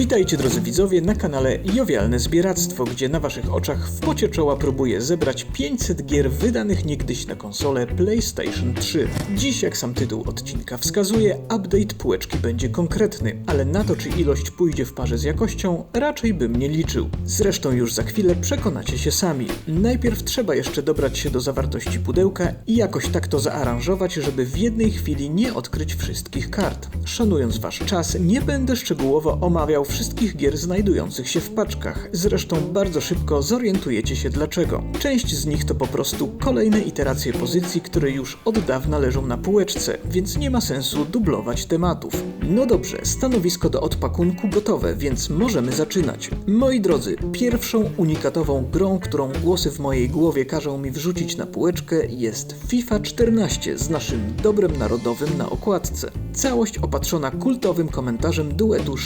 Witajcie drodzy widzowie na kanale Jowialne Zbieractwo, gdzie na waszych oczach w pocie czoła próbuję zebrać 500 gier wydanych niegdyś na konsolę PlayStation 3. Dziś, jak sam tytuł odcinka wskazuje, update półeczki będzie konkretny, ale na to czy ilość pójdzie w parze z jakością, raczej bym nie liczył. Zresztą już za chwilę przekonacie się sami. Najpierw trzeba jeszcze dobrać się do zawartości pudełka i jakoś tak to zaaranżować, żeby w jednej chwili nie odkryć wszystkich kart. Szanując wasz czas, nie będę szczegółowo omawiał wszystkich gier znajdujących się w paczkach. Zresztą bardzo szybko zorientujecie się dlaczego. Część z nich to po prostu kolejne iteracje pozycji, które już od dawna leżą na półeczce, więc nie ma sensu dublować tematów. No dobrze, stanowisko do odpakunku gotowe, więc możemy zaczynać. Moi drodzy, pierwszą unikatową grą, którą głosy w mojej głowie każą mi wrzucić na półeczkę jest FIFA 14 z naszym dobrem narodowym na okładce. Całość opatrzona kultowym komentarzem duetu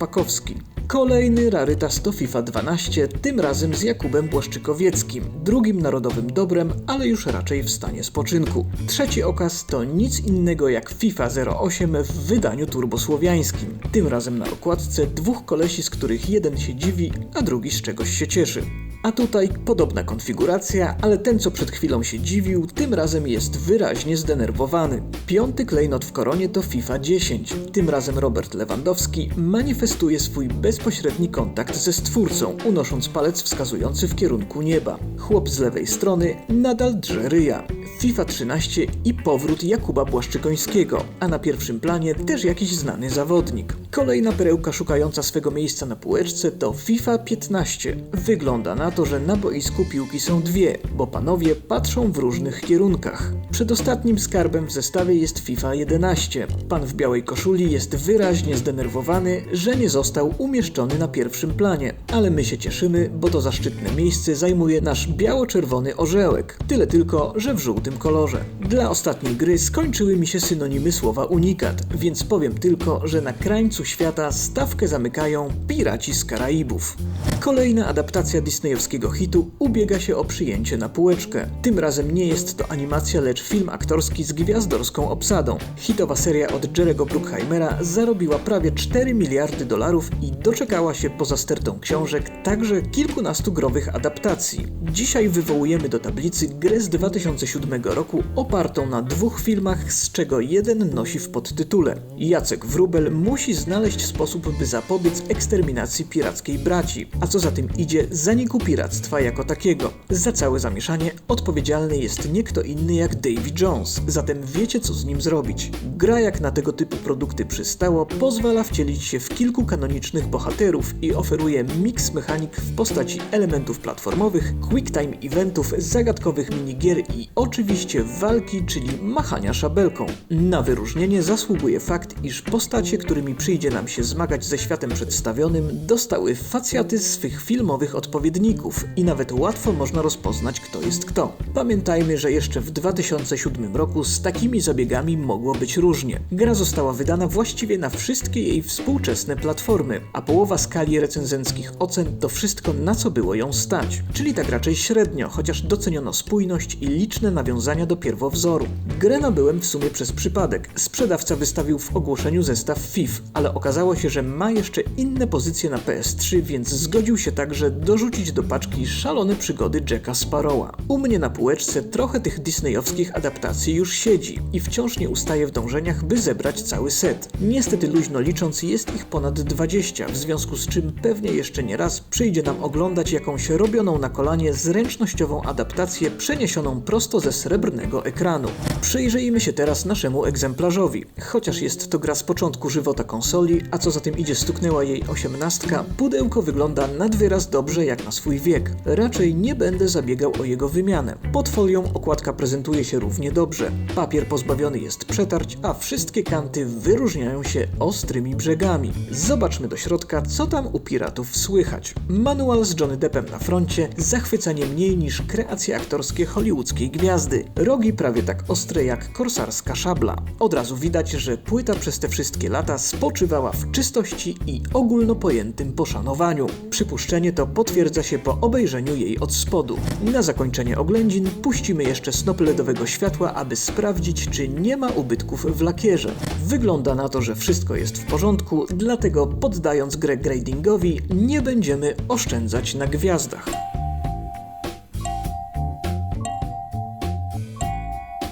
Szaranowicz-Szpakowski. Kolejny rarytas to FIFA 12, tym razem z Jakubem Błaszczykowieckim, drugim narodowym dobrem, ale już raczej w stanie spoczynku. Trzeci okaz to nic innego jak FIFA 08 w wydaniu turbosłowiańskim. Tym razem na okładce dwóch kolesi, z których jeden się dziwi, a drugi z czegoś się cieszy. A tutaj podobna konfiguracja, ale ten co przed chwilą się dziwił, tym razem jest wyraźnie zdenerwowany. Piąty klejnot w koronie to FIFA 10. Tym razem Robert Lewandowski manifestuje swój bezpośredni kontakt ze stwórcą, unosząc palec wskazujący w kierunku nieba. Chłop z lewej strony nadal drze ryja. FIFA 13 i powrót Jakuba Błaszczykońskiego, a na pierwszym planie też jakiś znany zawodnik. Kolejna perełka szukająca swego miejsca na półeczce to FIFA 15. Wygląda na to, że na boisku piłki są dwie, bo panowie patrzą w różnych kierunkach. Przedostatnim skarbem w zestawie jest FIFA 11. Pan w białej koszuli jest wyraźnie zdenerwowany, że nie został umieszczony na pierwszym planie, ale my się cieszymy, bo to zaszczytne miejsce zajmuje nasz biało-czerwony orzełek. Tyle tylko, że w żółtym kolorze. Dla ostatniej gry skończyły mi się synonimy słowa unikat, więc powiem tylko, że na krańcu świata stawkę zamykają Piraci z Karaibów. Kolejna adaptacja disneyowskiego hitu ubiega się o przyjęcie na półeczkę. Tym razem nie jest to animacja, lecz film aktorski z gwiazdorską obsadą. Hitowa seria od Jerego Bruckheimera zarobiła prawie 4 miliardy dolarów i doczekała się poza stertą książek także kilkunastu growych adaptacji. Dzisiaj wywołujemy do tablicy grę z 2007 roku opartą na dwóch filmach, z czego jeden nosi w podtytule. Jacek Wrubel musi znaleźć sposób, by zapobiec eksterminacji pirackiej braci, a co za tym idzie zaniku piractwa jako takiego. Za całe zamieszanie odpowiedzialny jest nie kto inny jak Davy Jones, zatem wiecie co z nim zrobić. Gra jak na tego typu produkty przystało pozwala wcielić się w kilku kanonicznych bohaterów i oferuje miks mechanik w postaci elementów platformowych, quicktime eventów, zagadkowych minigier i oczywiście walki, czyli machania szabelką. Na wyróżnienie zasługuje fakt, iż postacie, którymi przyjdzie nam się zmagać ze światem przedstawionym, dostały facjaty swych filmowych odpowiedników i nawet łatwo można rozpoznać, kto jest kto. Pamiętajmy, że jeszcze w 2007 roku z takimi zabiegami mogło być różnie. Gra została wydana właściwie na wszystkie jej współczesne platformy, a połowa skali recenzenckich ocen to wszystko, na co było ją stać. Czyli tak raczej średnio, chociaż doceniono spójność i liczne nawiązania do pierwowzoru. Grę nabyłem w sumie przez przypadek. Sprzedawca wystawił w ogłoszeniu zestaw FIF, ale okazało się, że ma jeszcze inne pozycje na PS3, więc zgodził się także dorzucić do paczki szalone przygody Jacka Sparrowa. U mnie na półeczce trochę tych disneyowskich adaptacji już siedzi i wciąż nie ustaje w dążeniach, by zebrać cały set. Niestety luźno licząc jest ich ponad 20, w związku z czym pewnie jeszcze nie raz przyjdzie nam oglądać jakąś robioną na kolanie zręcznościową adaptację przeniesioną prosto ze srebrnego ekranu. Przyjrzyjmy się teraz naszemu egzemplarzowi. Chociaż jest to gra z początku żywota konsoli, a co za tym idzie stuknęła jej osiemnastka, pudełko wygląda nad wyraz dobrze jak na swój wiek. Raczej nie będę zabiegał o jego wymianę. Pod folią okładka prezentuje się równie dobrze. Papier pozbawiony jest przetarć, a wszystkie kanty wyróżniają się ostrymi brzegami. Zobaczmy do środka, co tam u piratów słychać. Manual z Johnny Deppem na froncie, zachwycanie mniej niż kreacje aktorskie hollywoodzkiej gwiazdy. Rogi prawie tak ostre jak korsarska szabla. Od razu widać, że płyta przez te wszystkie lata spoczywała w czystości i ogólnopojętym poszanowaniu. Przypuszczenie to potwierdza się po obejrzeniu jej od spodu. Na zakończenie oględzin puścimy jeszcze snop LEDowego światła, aby sprawdzić, czy nie ma ubytków w lakierze. Wygląda na to, że wszystko jest w porządku, dlatego dlatego poddając grę gradingowi nie będziemy oszczędzać na gwiazdach.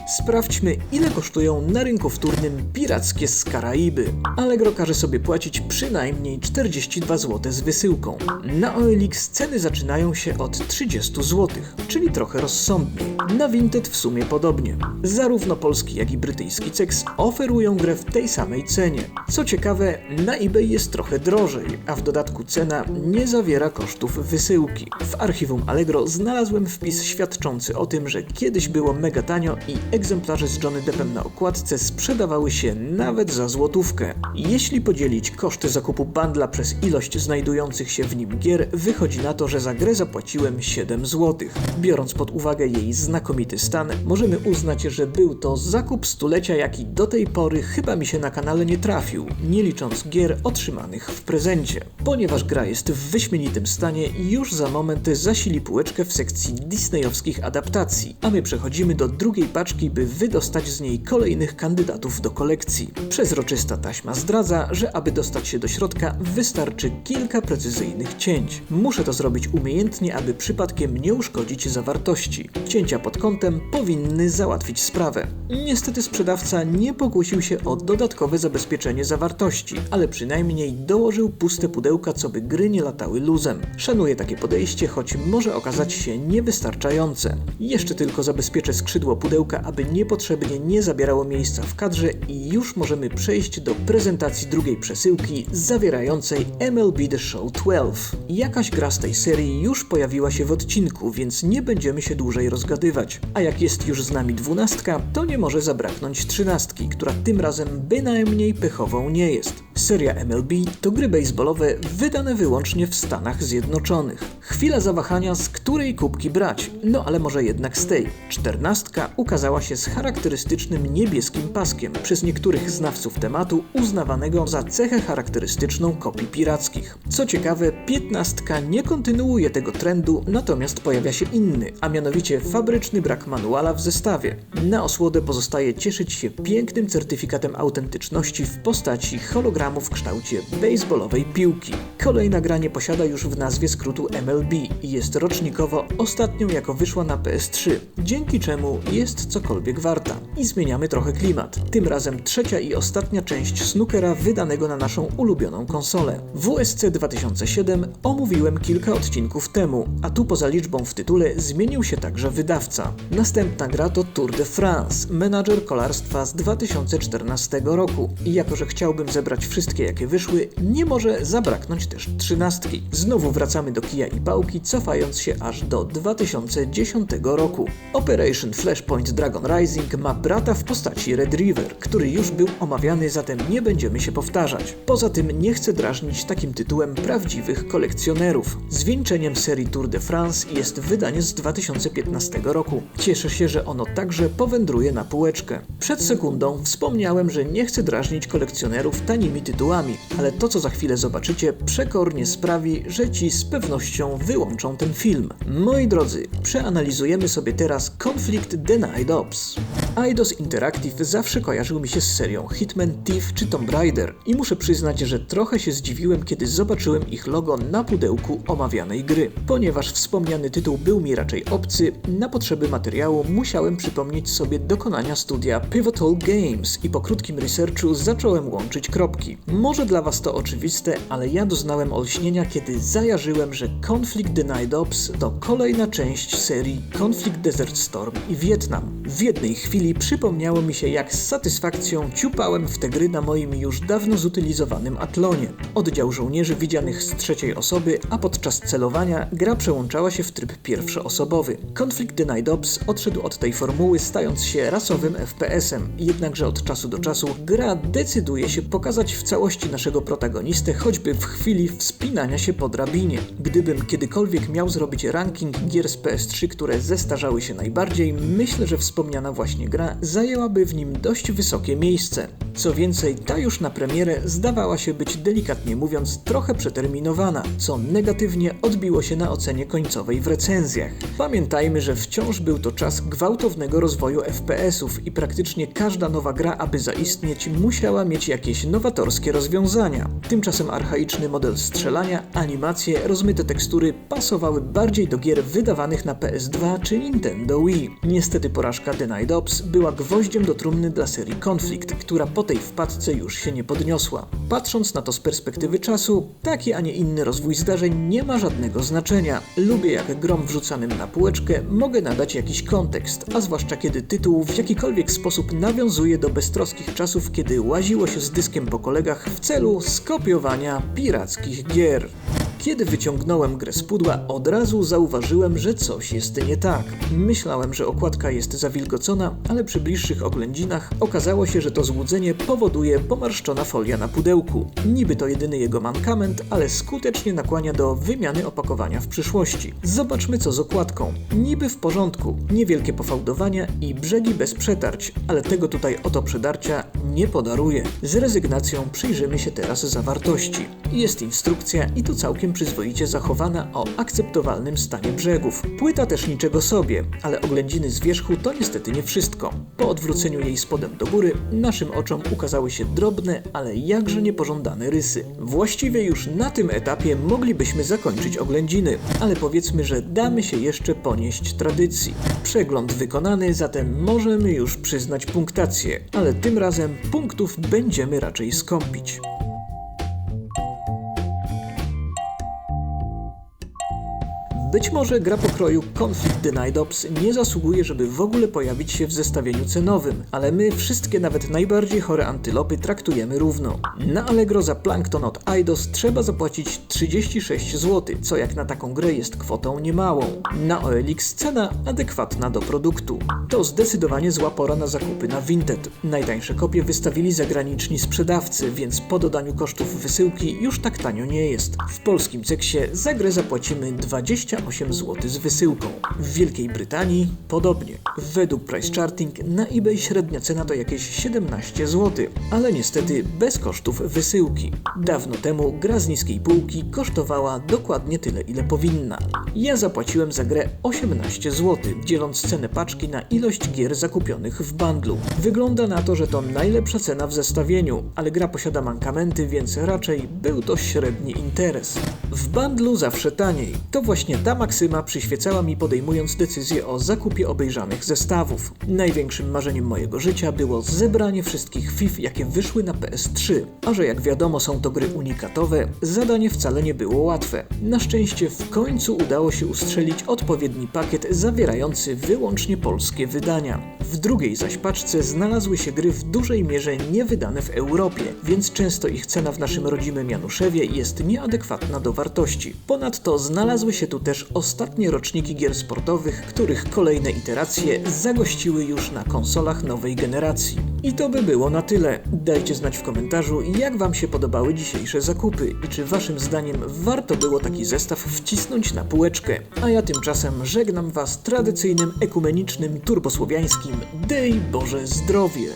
Sprawdźmy, ile kosztują na rynku wtórnym pirackie z Karaiby. Allegro każe sobie płacić przynajmniej 42 zł z wysyłką. Na OLX ceny zaczynają się od 30 zł, czyli trochę rozsądniej. Na Vinted w sumie podobnie. Zarówno polski, jak i brytyjski Cex oferują grę w tej samej cenie. Co ciekawe, na eBay jest trochę drożej, a w dodatku cena nie zawiera kosztów wysyłki. W archiwum Allegro znalazłem wpis świadczący o tym, że kiedyś było mega tanio i egzemplarze z Johnny Deppem na okładce sprzedawały się nawet za złotówkę. Jeśli podzielić koszty zakupu bandla przez ilość znajdujących się w nim gier, wychodzi na to, że za grę zapłaciłem 7 zł. Biorąc pod uwagę jej znakomity stan, możemy uznać, że był to zakup stulecia, jaki do tej pory chyba mi się na kanale nie trafił, nie licząc gier otrzymanych w prezencie. Ponieważ gra jest w wyśmienitym stanie, już za moment zasili półeczkę w sekcji disneyowskich adaptacji, a my przechodzimy do drugiej paczki by wydostać z niej kolejnych kandydatów do kolekcji. Przezroczysta taśma zdradza, że aby dostać się do środka wystarczy kilka precyzyjnych cięć. Muszę to zrobić umiejętnie, aby przypadkiem nie uszkodzić zawartości. Cięcia pod kątem powinny załatwić sprawę. Niestety sprzedawca nie pokusił się o dodatkowe zabezpieczenie zawartości, ale przynajmniej dołożył puste pudełka, co by gry nie latały luzem. Szanuję takie podejście, choć może okazać się niewystarczające. Jeszcze tylko zabezpieczę skrzydło pudełka, aby niepotrzebnie nie zabierało miejsca w kadrze i już możemy przejść do prezentacji drugiej przesyłki zawierającej MLB The Show 12. Jakaś gra z tej serii już pojawiła się w odcinku, więc nie będziemy się dłużej rozgadywać. A jak jest już z nami dwunastka, to nie może zabraknąć trzynastki, która tym razem bynajmniej pechową nie jest. Seria MLB to gry baseballowe wydane wyłącznie w Stanach Zjednoczonych. Chwila zawahania, z której kubki brać, no ale może jednak z tej. Czternastka ukazała się z charakterystycznym niebieskim paskiem, przez niektórych znawców tematu uznawanego za cechę charakterystyczną kopii pirackich. Co ciekawe, piętnastka nie kontynuuje tego trendu, natomiast pojawia się inny, a mianowicie fabryczny brak manuala w zestawie. Na osłodę pozostaje cieszyć się pięknym certyfikatem autentyczności w postaci hologramu w kształcie baseballowej piłki. Kolejna gra nie posiada już w nazwie skrótu MLB i jest rocznikowo ostatnią jako wyszła na PS3, dzięki czemu jest cokolwiek warta. I zmieniamy trochę klimat. Tym razem trzecia i ostatnia część snookera wydanego na naszą ulubioną konsolę. WSC 2007 omówiłem kilka odcinków temu, a tu poza liczbą w tytule zmienił się także wydawca. Następna gra to Tour de France, menadżer kolarstwa z 2014 roku. I jako, że chciałbym zebrać wszystkie jakie wyszły, nie może zabraknąć też trzynastki. Znowu wracamy do kija i pałki, cofając się aż do 2010 roku. Operation Flashpoint Dragon Rising ma brata w postaci Red River, który już był omawiany, zatem nie będziemy się powtarzać. Poza tym nie chcę drażnić takim tytułem prawdziwych kolekcjonerów. Zwieńczeniem serii Tour de France jest wydanie z 2015 roku. Cieszę się, że ono także powędruje na półeczkę. Przed sekundą wspomniałem, że nie chcę drażnić kolekcjonerów tanimi tytułami, ale to co za chwilę zobaczycie przekornie sprawi, że ci z pewnością wyłączą ten film. Moi drodzy, przeanalizujemy sobie teraz konflikt Denied Ops. Eidos Interactive zawsze kojarzył mi się z serią Hitman, Thief czy Tomb Raider i muszę przyznać, że trochę się zdziwiłem, kiedy zobaczyłem ich logo na pudełku omawianej gry. Ponieważ wspomniany tytuł był mi raczej obcy, na potrzeby materiału musiałem przypomnieć sobie dokonania studia Pivotal Games i po krótkim researchu zacząłem łączyć kropki. Może dla Was to oczywiste, ale ja doznałem olśnienia, kiedy zajarzyłem, że Conflict Denied Ops to kolejna część serii Conflict Desert Storm i Wietnam. W jednej chwili przypomniało mi się, jak z satysfakcją ciupałem w te gry na moim już dawno zutylizowanym Atlonie. Oddział żołnierzy widzianych z trzeciej osoby, a podczas celowania gra przełączała się w tryb pierwszoosobowy. Conflict Denied Ops odszedł od tej formuły, stając się rasowym FPS-em, jednakże od czasu do czasu gra decyduje się pokazać w całości naszego protagonistę, choćby w chwili wspinania się po drabinie. Gdybym kiedykolwiek miał zrobić ranking gier z PS3, które zestarzały się najbardziej, myślę, że wspomniana właśnie gra zajęłaby w nim dość wysokie miejsce. Co więcej, ta już na premierę zdawała się być delikatnie mówiąc trochę przeterminowana, co negatywnie odbiło się na ocenie końcowej w recenzjach. Pamiętajmy, że wciąż był to czas gwałtownego rozwoju FPS-ów i praktycznie każda nowa gra, aby zaistnieć, musiała mieć jakieś nowatorskie rozwiązania. Tymczasem archaiczny model strzelania, animacje, rozmyte tekstury pasowały bardziej do gier wydawanych na PS2 czy Nintendo Wii. Niestety porażka Denied Ops była gwoździem do trumny dla serii Conflict, która po tej wpadce już się nie podniosła. Patrząc na to z perspektywy czasu, taki, a nie inny rozwój zdarzeń nie ma żadnego znaczenia. Lubię jak grom wrzucanym na półeczkę mogę nadać jakiś kontekst, a zwłaszcza kiedy tytuł w jakikolwiek sposób nawiązuje do beztroskich czasów, kiedy łaziło się z dyskiem po kolegach w celu skopiowania pirackich gier. Kiedy wyciągnąłem grę z pudła, od razu zauważyłem, że coś jest nie tak. Myślałem, że okładka jest zawilgocona, ale przy bliższych oględzinach okazało się, że to złudzenie powoduje pomarszczona folia na pudełku. Niby to jedyny jego mankament, ale skutecznie nakłania do wymiany opakowania w przyszłości. Zobaczmy co z okładką. Niby w porządku, niewielkie pofałdowania i brzegi bez przetarć, ale tego tutaj oto przedarcia nie podaruję. Z rezygnacją przyjrzymy się teraz zawartości. Jest instrukcja i to całkiem przyzwoicie zachowana o akceptowalnym stanie brzegów. Płyta też niczego sobie, ale oględziny z wierzchu to niestety nie wszystko. Po odwróceniu jej spodem do góry, naszym oczom ukazały się drobne, ale jakże niepożądane rysy. Właściwie już na tym etapie moglibyśmy zakończyć oględziny, ale powiedzmy, że damy się jeszcze ponieść tradycji. Przegląd wykonany, zatem możemy już przyznać punktację, ale tym razem punktów będziemy raczej skąpić. Być może gra pokroju Conflict Denied Ops nie zasługuje, żeby w ogóle pojawić się w zestawieniu cenowym, ale my wszystkie nawet najbardziej chore antylopy traktujemy równo. Na Allegro za Plankton od Eidos trzeba zapłacić 36 zł, co jak na taką grę jest kwotą niemałą. Na OLX cena adekwatna do produktu. To zdecydowanie zła pora na zakupy na Vinted. Najtańsze kopie wystawili zagraniczni sprzedawcy, więc po dodaniu kosztów wysyłki już tak tanio nie jest. W polskim ceksie za grę zapłacimy 20 28 zł z wysyłką. W Wielkiej Brytanii podobnie. Według Price Charting na eBay średnia cena to jakieś 17 zł, ale niestety bez kosztów wysyłki. Dawno temu gra z niskiej półki kosztowała dokładnie tyle, ile powinna. Ja zapłaciłem za grę 18 zł, dzieląc cenę paczki na ilość gier zakupionych w bundlu. Wygląda na to, że to najlepsza cena w zestawieniu, ale gra posiada mankamenty, więc raczej był to średni interes. W bundlu zawsze taniej. To właśnie ta maksyma przyświecała mi podejmując decyzję o zakupie obejrzanych zestawów. Największym marzeniem mojego życia było zebranie wszystkich FIF, jakie wyszły na PS3. A że jak wiadomo są to gry unikatowe, zadanie wcale nie było łatwe. Na szczęście w końcu udało się ustrzelić odpowiedni pakiet zawierający wyłącznie polskie wydania. W drugiej zaś paczce znalazły się gry w dużej mierze niewydane w Europie, więc często ich cena w naszym rodzimym Januszewie jest nieadekwatna do wartości. Ponadto znalazły się tu też ostatnie roczniki gier sportowych, których kolejne iteracje zagościły już na konsolach nowej generacji. I to by było na tyle. Dajcie znać w komentarzu, jak Wam się podobały dzisiejsze zakupy i czy Waszym zdaniem warto było taki zestaw wcisnąć na półeczkę. A ja tymczasem żegnam Was tradycyjnym ekumenicznym turbosłowiańskim Dej Boże Zdrowie!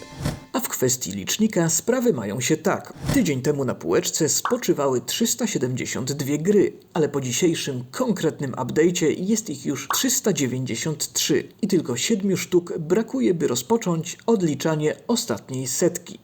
Kwestii licznika sprawy mają się tak. Tydzień temu na półeczce spoczywały 372 gry, ale po dzisiejszym konkretnym update'cie jest ich już 393 i tylko 7 sztuk brakuje, by rozpocząć odliczanie ostatniej setki.